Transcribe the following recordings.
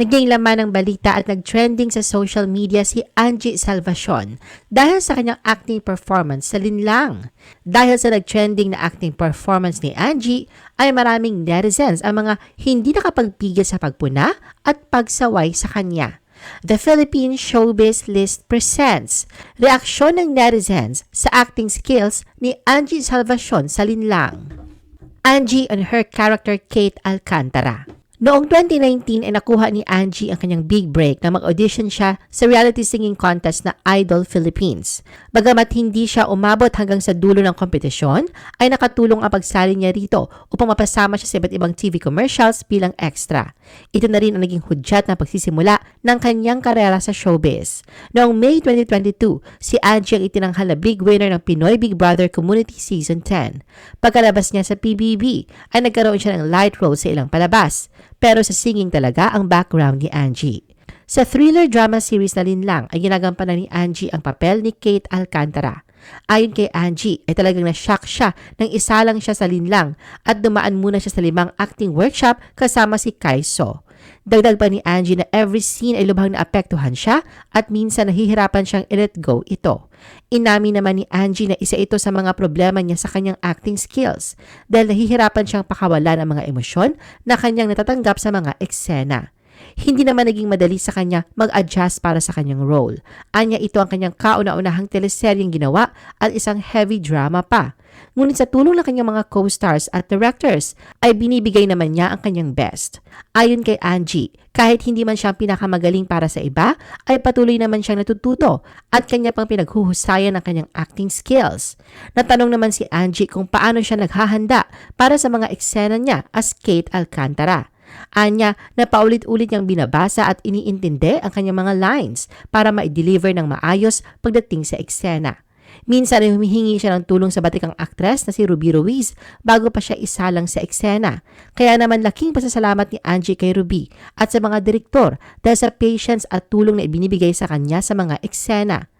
Naging laman ng balita at nag-trending sa social media si Angie Salvacion dahil sa kanyang acting performance sa Linlang. Dahil sa nag-trending na acting performance ni Angie, ay maraming netizens ang mga hindi nakapagpigil sa pagpuna at pagsaway sa kanya. The Philippine Showbiz List presents reaksyon ng netizens sa acting skills ni Angie Salvacion sa Linlang. Angie on her character Kate Alcantara. Noong 2019 ay nakuha ni Angie ang kanyang big break na mag-audition siya sa reality singing contest na Idol Philippines. Bagamat hindi siya umabot hanggang sa dulo ng kompetisyon, ay nakatulong ang pagsali niya rito upang mapasama siya sa iba't ibang TV commercials bilang extra. Ito na rin ang naging hudyat na pagsisimula ng kanyang karera sa showbiz. Noong May 2022, si Angie ang itinanghal na big winner ng Pinoy Big Brother Community Season 10. Pagkalabas niya sa PBB, ay nagkaroon siya ng light role sa ilang palabas. Pero sa singing talaga ang background ni Angie. Sa thriller drama series na Linlang ay ginagampanan ni Angie ang papel ni Kate Alcantara. Ayon kay Angie ay talagang na-shock siya nang isa lang siya sa Linlang at dumaan muna siya sa limang acting workshop kasama si Kai So. Dagdag pa ni Angie na every scene ay lubhang naapektuhan siya at minsan nahihirapan siyang i-let go ito. Inamin naman ni Angie na isa ito sa mga problema niya sa kanyang acting skills dahil nahihirapan siyang pakawalan ang mga emosyon na kanyang natatanggap sa mga eksena. Hindi naman naging madali sa kanya mag-adjust para sa kanyang role. Anya ito ang kanyang kauna-unahang teleseryeng ginawa at isang heavy drama pa. Ngunit sa tulong ng kanyang mga co-stars at directors, ay binibigay naman niya ang kanyang best. Ayon kay Angie, kahit hindi man siya pinakamagaling para sa iba, ay patuloy naman siyang natututo at kanya pang pinaghuhusayan ang kanyang acting skills. Natanong naman si Angie kung paano siya naghahanda para sa mga eksena niya as Kate Alcantara. Anya na paulit-ulit niyang binabasa at iniintindi ang kanyang mga lines para ma-deliver ng maayos pagdating sa eksena. Minsan ay humihingi siya ng tulong sa batikang aktres na si Ruby Ruiz bago pa siya isalang sa eksena. Kaya naman laking pasasalamat ni Angie kay Ruby at sa mga direktor dahil sa patience at tulong na ibinibigay sa kanya sa mga eksena.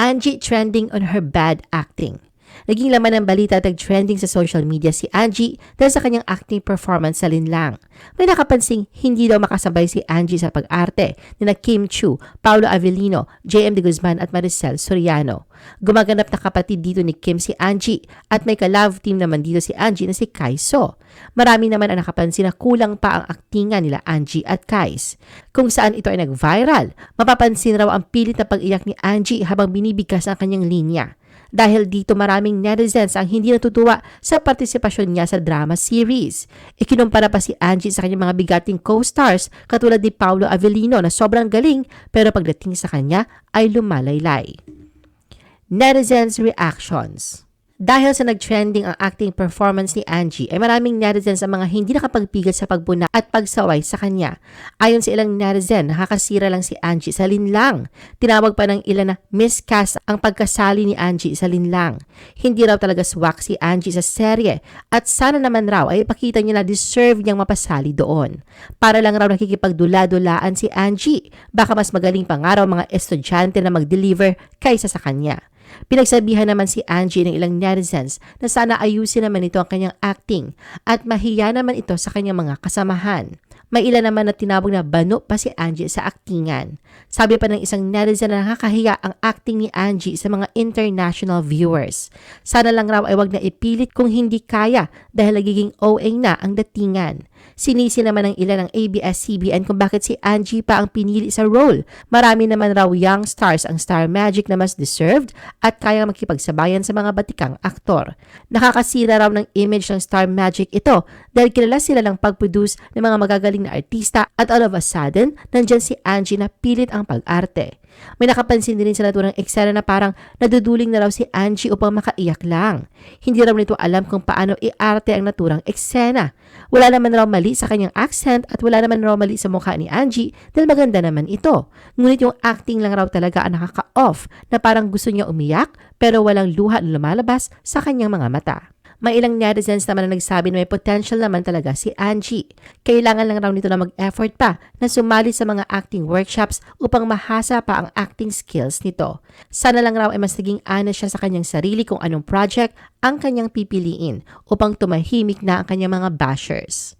Angie trending on her bad acting. Naging laman ng balita at trending sa social media si Angie dahil sa kanyang acting performance sa Linlang. May nakapansing hindi daw makasabay si Angie sa pag-arte ni na Kim Chu, Paulo Avellino, JM De Guzman at Maricel Soriano. Gumaganap na kapatid dito ni Kim si Angie at may ka-love team naman dito si Angie na si Kai So. Marami naman ang nakapansin na kulang pa ang aktingan nila Angie at Kais. Kung saan ito ay nag-viral, mapapansin raw ang pilit na pag-iyak ni Angie habang binibigkas ang kanyang linya. Dahil dito maraming netizens ang hindi natutuwa sa partisipasyon niya sa drama series. Ikinumpara pa si Angie sa kanyang mga bigating co-stars katulad ni Paulo Avellino na sobrang galing pero pagdating sa kanya ay lumalaylay. Netizens reactions dahil sa nag-trending ang acting performance ni Angie, ay maraming netizens ang mga hindi nakapagpigil sa pagbuna at pagsaway sa kanya. Ayon sa ilang netizen, nakakasira lang si Angie sa linlang. Tinawag pa ng ilan na miscast ang pagkasali ni Angie sa linlang. Hindi raw talaga swak si Angie sa serye at sana naman raw ay ipakita niya na deserve niyang mapasali doon. Para lang raw nakikipagdula-dulaan si Angie. Baka mas magaling pa nga raw mga estudyante na mag-deliver kaysa sa kanya. Pinagsabihan naman si Angie ng ilang netizens na sana ayusin naman ito ang kanyang acting at mahiya naman ito sa kanyang mga kasamahan. May ilan naman na tinawag na bano pa si Angie sa aktingan. Sabi pa ng isang netizen na nakakahiya ang acting ni Angie sa mga international viewers. Sana lang raw ay wag na ipilit kung hindi kaya dahil nagiging OA na ang datingan. Sinisi naman ng ilan ng ABS-CBN kung bakit si Angie pa ang pinili sa role. Marami naman raw young stars ang Star Magic na mas deserved at kaya makipagsabayan sa mga batikang aktor. Nakakasira raw ng image ng Star Magic ito dahil kilala sila ng pag-produce ng mga magagaling na artista at all of a sudden, nandyan si Angie na pilit ang pag-arte. May nakapansin din sa naturang eksena na parang naduduling na raw si Angie upang makaiyak lang. Hindi raw nito alam kung paano iarte ang naturang eksena. Wala naman raw mali sa kanyang accent at wala naman raw mali sa mukha ni Angie dahil maganda naman ito. Ngunit yung acting lang raw talaga ang nakaka-off na parang gusto niya umiyak pero walang luha na lumalabas sa kanyang mga mata. May ilang netizens naman na nagsabi na may potential naman talaga si Angie. Kailangan lang raw nito na mag-effort pa na sumali sa mga acting workshops upang mahasa pa ang acting skills nito. Sana lang raw ay mas naging honest siya sa kanyang sarili kung anong project ang kanyang pipiliin upang tumahimik na ang kanyang mga bashers.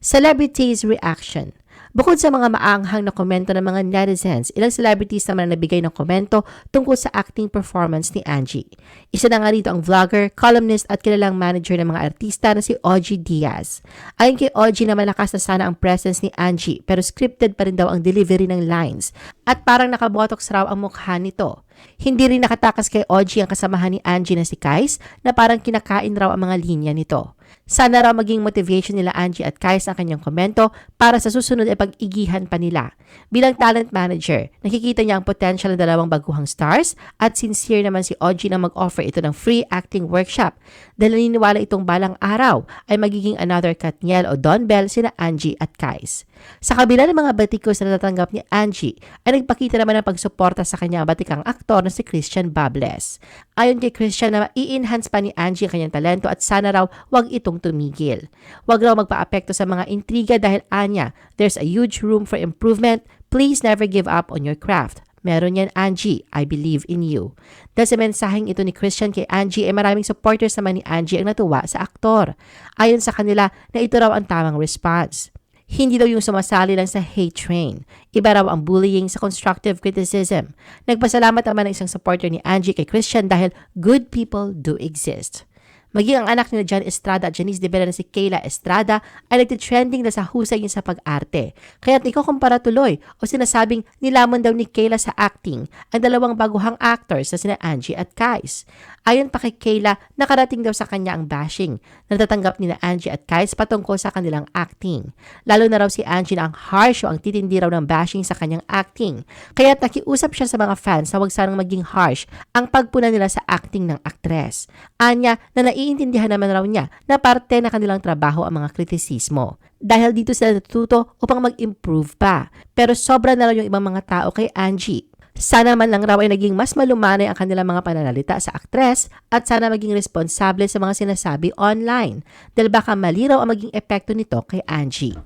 Celebrities Reaction Bukod sa mga maanghang na komento ng mga netizens, ilang celebrities naman ang nabigay ng komento tungkol sa acting performance ni Angie. Isa na nga rito ang vlogger, columnist at kilalang manager ng mga artista na si Ogie Diaz. Ayon kay Ogie na malakas na sana ang presence ni Angie pero scripted pa rin daw ang delivery ng lines at parang nakabotox raw ang mukha nito. Hindi rin nakatakas kay Ogie ang kasamahan ni Angie na si Kais na parang kinakain raw ang mga linya nito. Sana raw maging motivation nila Angie at Kais ang kanyang komento para sa susunod ay pag-igihan pa nila. Bilang talent manager, nakikita niya ang potential ng dalawang baguhang stars at sincere naman si Ogie na mag-offer ito ng free acting workshop dahil naniniwala itong balang araw ay magiging another Katniel o Don Bell sina Angie at Kais. Sa kabila ng mga batikos na natatanggap ni Angie, ay nagpakita naman ng pagsuporta sa kanya ang batikang aktor na si Christian Bables. Ayon kay Christian na i-enhance pa ni Angie ang kanyang talento at sana raw wag itong tumigil. Wag raw magpa-apekto sa mga intriga dahil anya, there's a huge room for improvement. Please never give up on your craft. Meron yan, Angie. I believe in you. Dahil sa mensaheng ito ni Christian kay Angie, ay maraming supporters naman ni Angie ang natuwa sa aktor. Ayon sa kanila na ito raw ang tamang response. Hindi daw yung sumasali lang sa hate train. Iba raw ang bullying sa constructive criticism. Nagpasalamat naman ang isang supporter ni Angie kay Christian dahil good people do exist. Maging ang anak ni John Estrada at Janice de Bella na si Kayla Estrada ay nagtitrending na sa husay niya sa pag-arte. Kaya't ikukumpara tuloy o sinasabing nilamon daw ni Kayla sa acting ang dalawang baguhang actors na sina Angie at Kais. Ayon pa kay Kayla, nakarating daw sa kanya ang bashing na natatanggap ni na Angie at Kais patungkol sa kanilang acting. Lalo na raw si Angie na ang harsh o ang titindi raw ng bashing sa kanyang acting. Kaya't nakiusap siya sa mga fans na huwag sanang maging harsh ang pagpuna nila sa acting ng aktres. Anya na naiintindihan naman raw niya na parte na kanilang trabaho ang mga kritisismo. Dahil dito sila natututo upang mag-improve pa. Pero sobra na raw yung ibang mga tao kay Angie. Sana man lang raw ay naging mas malumanay ang kanilang mga pananalita sa aktres at sana maging responsable sa mga sinasabi online dahil baka mali raw ang maging epekto nito kay Angie.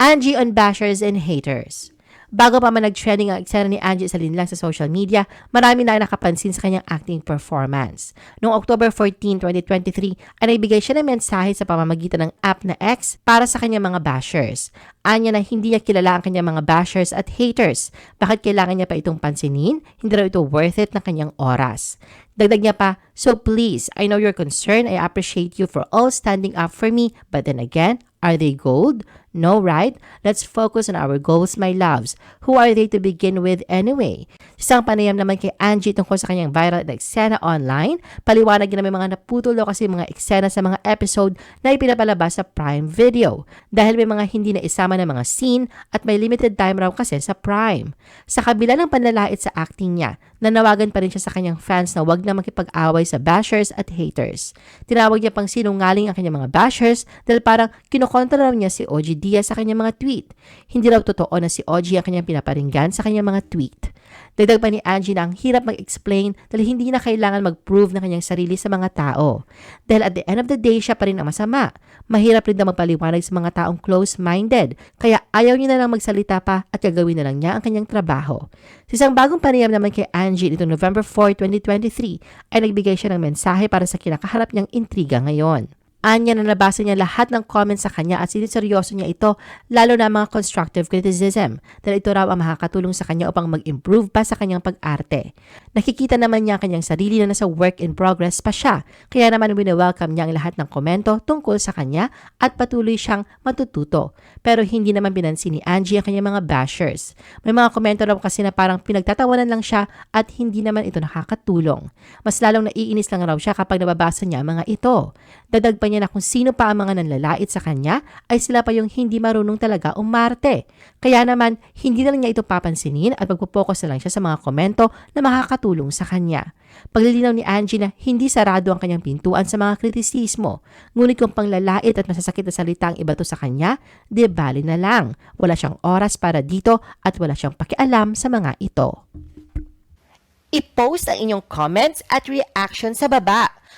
Angie on bashers and haters. Bago pa man nag-trending ang eksena ni Angie sa linlang sa social media, marami na nakapansin sa kanyang acting performance. Noong October 14, 2023, ay nagbigay siya ng mensahe sa pamamagitan ng app na X para sa kanyang mga bashers. Anya na hindi niya kilala ang kanyang mga bashers at haters. Bakit kailangan niya pa itong pansinin? Hindi raw ito worth it ng kanyang oras. Dagdag niya pa, So please, I know you're concerned. I appreciate you for all standing up for me. But then again, are they gold? No, right? Let's focus on our goals, my loves. Who are they to begin with anyway? Isang panayam naman kay Angie tungkol sa kanyang viral na eksena online. Paliwanag niya na may mga naputulo kasi mga eksena sa mga episode na ipinapalabas sa Prime Video. Dahil may mga hindi na isama ng mga scene at may limited time raw kasi sa Prime. Sa kabila ng panlalait sa acting niya, nanawagan pa rin siya sa kanyang fans na wag na makipag-away sa bashers at haters. Tinawag niya pang sinungaling ang kanyang mga bashers dahil parang kinokontra raw niya si OG Diaz sa kanyang mga tweet. Hindi raw totoo na si OG ang kanyang pinaparinggan sa kanyang mga tweet. Dagdag pa ni Angie na ang hirap mag-explain dahil hindi na kailangan mag-prove ng kanyang sarili sa mga tao. Dahil at the end of the day, siya pa rin ang masama. Mahirap rin daw magpaliwanag sa mga taong close-minded. Kaya ayaw niya na lang magsalita pa at gagawin na lang niya ang kanyang trabaho. Sa isang bagong panayam naman kay Angie nitong November 4, 2023, ay nagbigay siya ng mensahe para sa kinakaharap niyang intriga ngayon. Anya na nabasa niya lahat ng comments sa kanya at siniseryoso niya ito lalo na mga constructive criticism dahil ito raw ang makakatulong sa kanya upang mag-improve pa sa kanyang pag-arte. Nakikita naman niya ang kanyang sarili na nasa work in progress pa siya kaya naman wini-welcome niya ang lahat ng komento tungkol sa kanya at patuloy siyang matututo. Pero hindi naman binansin ni Angie ang kanyang mga bashers. May mga komento raw kasi na parang pinagtatawanan lang siya at hindi naman ito nakakatulong. Mas lalong naiinis lang raw siya kapag nababasa niya ang mga ito. Dadag pa niya na kung sino pa ang mga nanlalait sa kanya ay sila pa yung hindi marunong talaga umarte. Kaya naman, hindi na lang niya ito papansinin at magpo-focus na lang siya sa mga komento na makakatulong sa kanya. Paglilinaw ni Angie na hindi sarado ang kanyang pintuan sa mga kritisismo. Ngunit kung panglalait at masasakit na salita ang iba to sa kanya, di bali na lang. Wala siyang oras para dito at wala siyang pakialam sa mga ito. I-post ang inyong comments at reaction sa baba.